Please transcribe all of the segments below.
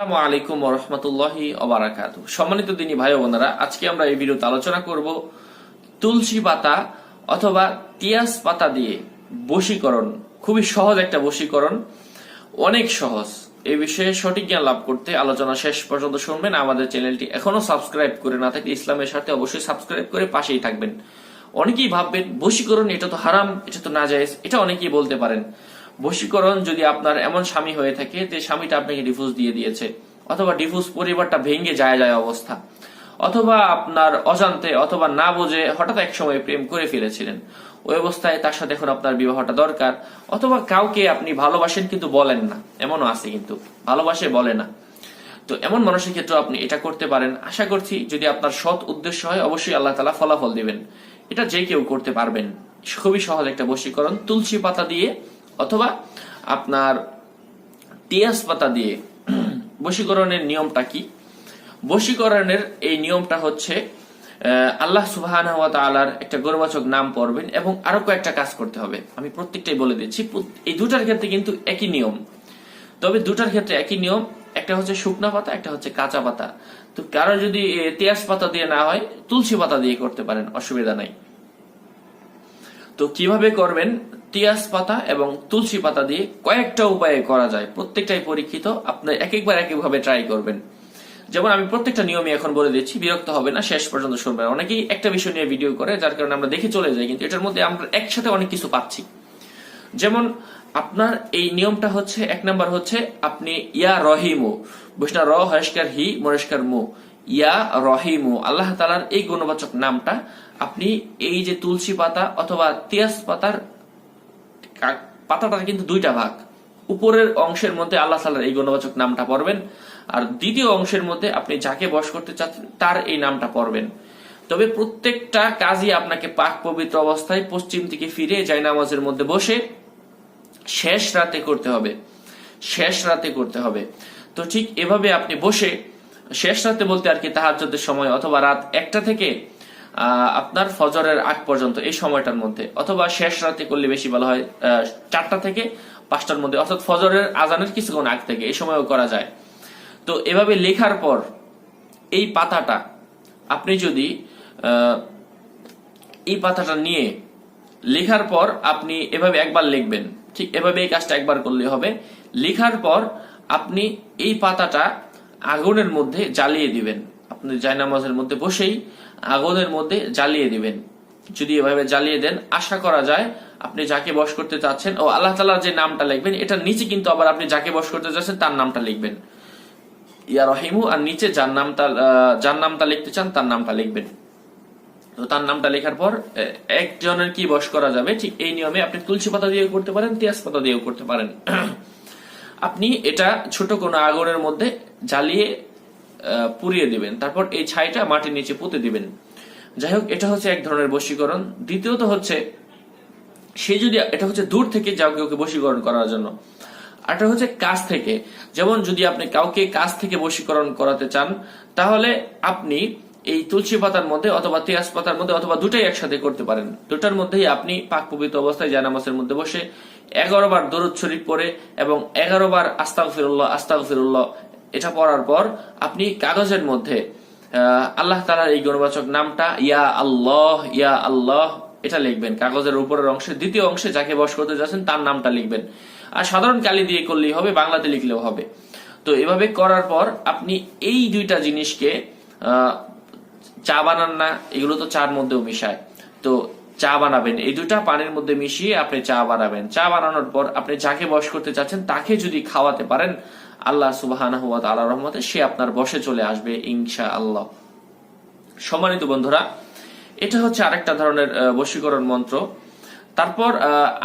আসসালামু আলাইকুম অবরাকাত সম্মানিত দিনী ভাই বোনেরা, আজকে আমরা এই ভিডিওতে আলোচনা করব তুলসী পাতা অথবা তিয়াস পাতা দিয়ে বশীকরণ। খুবই সহজ একটা বশীকরণ, অনেক সহজ। এই বিষয়ে সঠিক জ্ঞান লাভ করতে আলোচনা শেষ পর্যন্ত শুনবেন। আমাদের চ্যানেলটি এখনও সাবস্ক্রাইব করে না থাকলে ইসলামের সাথে অবশ্যই সাবস্ক্রাইব করে পাশেই থাকবেন। অনেকেই ভাববেন, বশীকরণ এটা তো হারাম, এটা তো না এটা অনেকেই বলতে পারেন। বশীকরণ যদি আপনার এমন স্বামী হয়ে থাকে যে স্বামীটা আপনাকে ডিভোর্স দিয়ে দিয়েছে, অথবা ডিভোর্স পরিবারটা ভেঙে যায় যায় অবস্থা, অথবা আপনার অজান্তে অথবা না বুঝে হঠাৎ এক সময় প্রেম করে ফেলেছিলেন ওই অবস্থায় তার সাথে এখন আপনার বিবাহটা দরকার, অথবা কাউকে আপনি ভালোবাসেন কিন্তু বলেন না, এমনও আছে কিন্তু, ভালোবাসে বলে না। তো এমন মানুষের ক্ষেত্রে আপনি এটা করতে পারেন। আশা করছি যদি আপনার সৎ উদ্দেশ্য হয়, অবশ্যই আল্লাহ তালা ফলাফল দিবেন। এটা যে কেউ করতে পারবেন। খুবই সহজ একটা বশীকরণ। তুলসী পাতা দিয়ে অথবা আপনার তিয়াস পাতা দিয়ে বশীকরণের নিয়মটা কি? বশীকরণের এই নিয়মটা হচ্ছে আল্লাহ সুবাহ একটা গৌরবাচক নাম পড়বেন এবং আরও কয়েকটা কাজ করতে হবে। আমি প্রত্যেকটাই বলে দিচ্ছি এই দুটার ক্ষেত্রে কিন্তু একই নিয়ম। তবে দুটার ক্ষেত্রে একই নিয়ম, একটা হচ্ছে শুকনা পাতা, একটা হচ্ছে কাঁচা পাতা। তো কারও যদি তিয়াস পাতা দিয়ে না হয়, তুলসী পাতা দিয়ে করতে পারেন, অসুবিধা নাই। তো কীভাবে করবেন? তিয়াস পাতা এবং তুলসী পাতা দিয়ে কয়েকটা উপায়ে করা যায়। প্রত্যেকটাই পরীক্ষিত। আপনি এক একবার এক একভাবে ট্রাই করবেন। যেমন আমি প্রত্যেকটা নিয়মই এখন বলে দিচ্ছি, বিরক্ত হবে না, শেষ পর্যন্ত শুনবেন। অনেকেই একটা বিষয় নিয়ে ভিডিও করে, যার কারণে আমরা দেখে চলে যাই, কিন্তু এটার মধ্যে আমরা একসাথে অনেক কিছু পাচ্ছি। যেমন আপনার এই নিয়মটা হচ্ছে, এক নাম্বার হচ্ছে আপনি ইয়া রহিমু বৈষ্ণব র হরেস্কার হি মরেস্কার মো। ইয়া রহিমু, আল্লাহ তালার এই গুণবাচক নামটা আপনি এই যে তুলসী পাতা অথবা তিয়াস পাতার পাতাটার কিন্তু দুইটা ভাগ। উপরের অংশের মধ্যে আল্লাহ তালার এই গণবাচক নামটা পড়বেন, আর দ্বিতীয় অংশের মধ্যে আপনি যাকে বশ করতে চাচ্ছেন, তার এই নামটা পড়বেন। তবে প্রত্যেকটা কাজই আপনাকে পাক পবিত্র অবস্থায় পশ্চিম থেকে ফিরে যায় নামাজের মধ্যে বসে শেষ রাতে করতে হবে। শেষ রাতে করতে হবে। তো ঠিক এভাবে আপনি বসে শেষ রাতে বলতে আর কি তাহাজ্জুদের সময় অথবা রাত একটা থেকে আপনার ফজরের আগ পর্যন্ত এই সময়টার মধ্যে, অথবা শেষ রাতে করলে বেশি ভালো হয় চারটা থেকে পাঁচটার মধ্যে, অর্থাৎ ফজরের আজানের কিছুক্ষণ আগ থেকে এই সময়ও করা যায়। তো এভাবে লেখার পর এই পাতাটা আপনি যদি এই পাতাটা নিয়ে লেখার পর আপনি এভাবে একবার লিখবেন, ঠিক এভাবে এই কাজটা একবার করলে হবে। লেখার পর আপনি এই পাতাটা আগুনের মধ্যে জ্বালিয়ে দিবেন। আপনি জায়নামাজের মধ্যে বসেই আগুনের মধ্যে জ্বালিয়ে দিবেন। যদি এভাবে জ্বালিয়ে দেন, আশা করা যায় আপনি যাকে বশ করতে চাচ্ছেন, ও আল্লাহ তালার যে নামটা লিখবেন এটার নিচে কিন্তু আবার আপনি যাকে বশ করতে চাচ্ছেন, তার নামটা লিখবেন। ইয়া রহিমু, আর নিচে যার নামটা যার নামটা লিখতে চান, তার নামটা লিখবেন। তো তার নামটা লেখার পর একজনের কি বস করা যাবে, ঠিক এই নিয়মে আপনি তুলসী পাতা দিয়েও করতে পারেন তিয়াস পাতা দিয়েও করতে পারেন। আপনি এটা ছোট কোনো আগুনের মধ্যে জ্বালিয়ে পুড়িয়ে দিবেন। তারপর এই ছাইটা মাটির নিচে পুঁতে দিবেন। যাই হোক, এটা হচ্ছে এক ধরনের বশীকরণ। দ্বিতীয়ত হচ্ছে, সে যদি, এটা হচ্ছে দূর থেকে যাও কাউকে বশীকরণ করার জন্য। এটা হচ্ছে কাছ থেকে। যেমন যদি আপনি কাউকে কাছ থেকে বশীকরণ করাতে চান, তাহলে আপনি এই তুলসী পাতার মধ্যে অথবা তিয়াস পাতার মধ্যে অথবা দুটাই একসাথে করতে পারেন। দুটার মধ্যেই আপনি পাক পবিত্র অবস্থায় জানামাসের মধ্যে বসে এগারো বার দরুদ শরীফ পরে এবং এগারো বার আস্তাগ ফিরুল্লাহ আস্তাগ ফিরুল্লাহ এটা পড়ার পর আপনি কাগজের মধ্যে আল্লাহ তালার এই গণবাচক নামটা, ইয়া আল্লাহ ইয়া আল্লাহ, এটা লিখবেন। কাগজের উপরের অংশে, দ্বিতীয় অংশে যাকে বস করতে যাচ্ছেন, তার নামটা লিখবেন। আর সাধারণ কালি দিয়ে করলেই হবে, বাংলাতে লিখলেও হবে। তো এভাবে করার পর আপনি এই দুইটা জিনিসকে চা বানান না, এগুলো তো চার মধ্যেও মিশায়। তো চা বানাবেন, এই দুটা পানির মধ্যে মিশিয়ে আপনি চা বানাবেন। চা বানানোর পর আপনি যাকে বস করতে চাচ্ছেন তাকে যদি খাওয়াতে পারেন আল্লাহ সুবাহ আল্লাহ রহমতে সে আপনার বসে চলে আসবে ইনশা আল্লাহ সম্মানিত বন্ধুরা, এটা হচ্ছে আরেকটা ধরনের বশীকরণ মন্ত্র। তারপর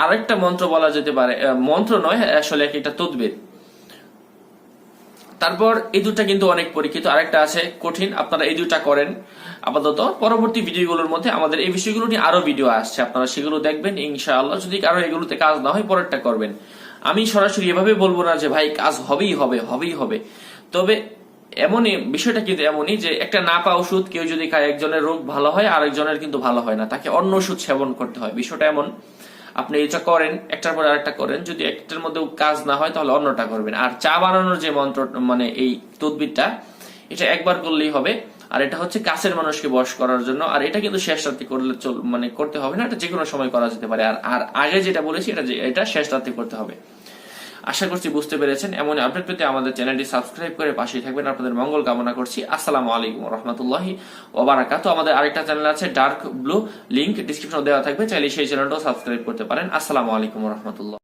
আরেকটা মন্ত্র বলা যেতে পারে মন্ত্র নয়, আসলে এক একটা তদবির। তারপর এই দুটা কিন্তু অনেক পরীক্ষিত, আরেকটা আছে কঠিন, আপনারা এই দুটা করেন আপাতত। পরবর্তী ভিডিওগুলোর মধ্যে আমাদের এই বিষয়গুলো নিয়ে আরও ভিডিও আসছে, আপনারা সেগুলো দেখবেন ইনশাআল্লাহ। যদি কারও এগুলোতে কাজ না হয়, পরেরটা করবেন। আমি সরাসরি এভাবে বলব না যে, ভাই, কাজ হবেই হবে হবেই হবে। তবে এমনই, বিষয়টা কিন্তু এমনই যে, একটা নাপা ওষুধ কেউ যদি খায়, একজনের রোগ ভালো হয়, আরেকজনের কিন্তু ভালো হয় না। তাকে অন্য ওষুধ সেবন করতে হয়। বিষয়টা এমন, আপনি এটা করেন, একটার পর আরেকটা করেন, যদি একটার মধ্যে কাজ না হয়, তাহলে অন্যটা করবেন। আর চা বানানোর যে মন্ত্র মানে এই তদবিরটা, এটা একবার করলেই হবে। আর এটা হচ্ছে কাছের মানুষকে বশ করার জন্য, আর এটা কিন্তু শেষ রাত্রি করলে চল মানে করতে হবে না, এটা যে কোনো সময় করা যেতে পারে। আর আর আগে যেটা বলেছি, এটা এটা শেষ রাত্রি করতে হবে। আশা করছি বুঝতে পেরেছেন। এমন আপডেট পেতে আমাদের চ্যানেলটি সাবস্ক্রাইব করে পাশেই থাকবেন। আপনাদের মঙ্গল কামনা করছি। আসসালামু আলাইকুম রহমতুল্লাহি ওবারাকাতু আমাদের আরেকটা চ্যানেল আছে ডার্ক ব্লু লিংক ডিসক্রিপশনে দেওয়া থাকবে। চাইলে সেই চ্যানেলটাও সাবস্ক্রাইব করতে পারেন। আসসালামু আলাইকুম রহমতুল্লাহ।